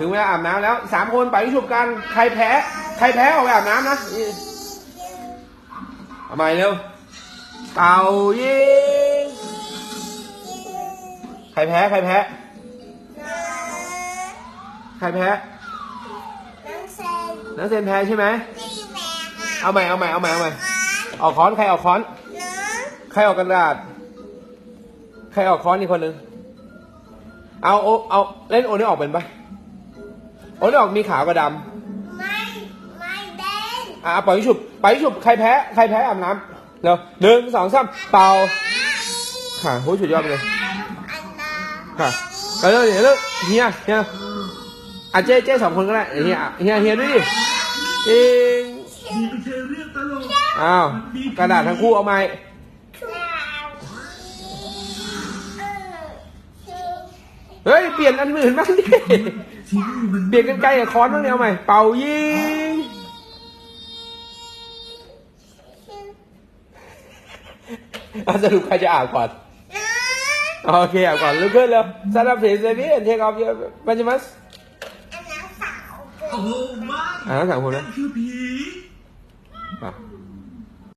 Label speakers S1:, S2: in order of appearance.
S1: ถึงเวลาอาบน้ำแล้วสามคนไปชุบกัน ใครแพ้ ใครแพ้ออกไปอาบน้ำนะนี่เอาใหม่เร็วเป่ายิงใครแพ้ ใครแพ้ ใครแพ้
S2: น้องเซน
S1: นักเซนแพ้ใช่ไหม
S2: พี่แม่ค่ะ
S1: เอาใหม่ เอาใหม่ เอาใหม่ เอาใหม่ ออกค้อน ใครออกค้อน
S2: น้อง
S1: ใครออกกระดาษ ใครออกค้อนอีกคนหนึ่งเอาโอเอา เล่นโอนี่ออกเป็นปะ โอนี่ออกมีขาวกับดำ
S2: ไม่ไม่เด่น
S1: อะปล่อยฉุบไปฉุบใครแพ้ใครแพ้อาบน้ำเร็วหนึ่งสองสามเป่าค่ะโหสุดยอดไปเลย
S2: อันน้ำ
S1: ค่ะก็เลยเดี๋ยวเลิกเฮียเฮียอะเจ๊เจ๊สองคนก็ได้เฮียเฮียเฮียด้วยดิเอง
S3: มีไปเทเรียกตลก
S1: อ้าวกระดาษทั้งคู่เอาไหม
S2: เออ
S1: เฮ้ย เปลี่ยนอันอื่นบ้างดิ
S3: ที่นี่มัน
S1: เปลี่ยนกันไกลกับค้อนบ้างเนี่ยเอาใหม่ เป่ายิงอะสรุปใครจะอาบก่อน
S2: น้อง
S1: โอเคอาบก่อนลุกขึ้นแล้วสำหรับเพจเซนี่เทคออฟเยอะมันจะมัส
S2: อันน้ำสาว
S3: โอ้โหไม่
S1: อ่าทั้งสามคนนะ
S3: คือผี
S1: อะ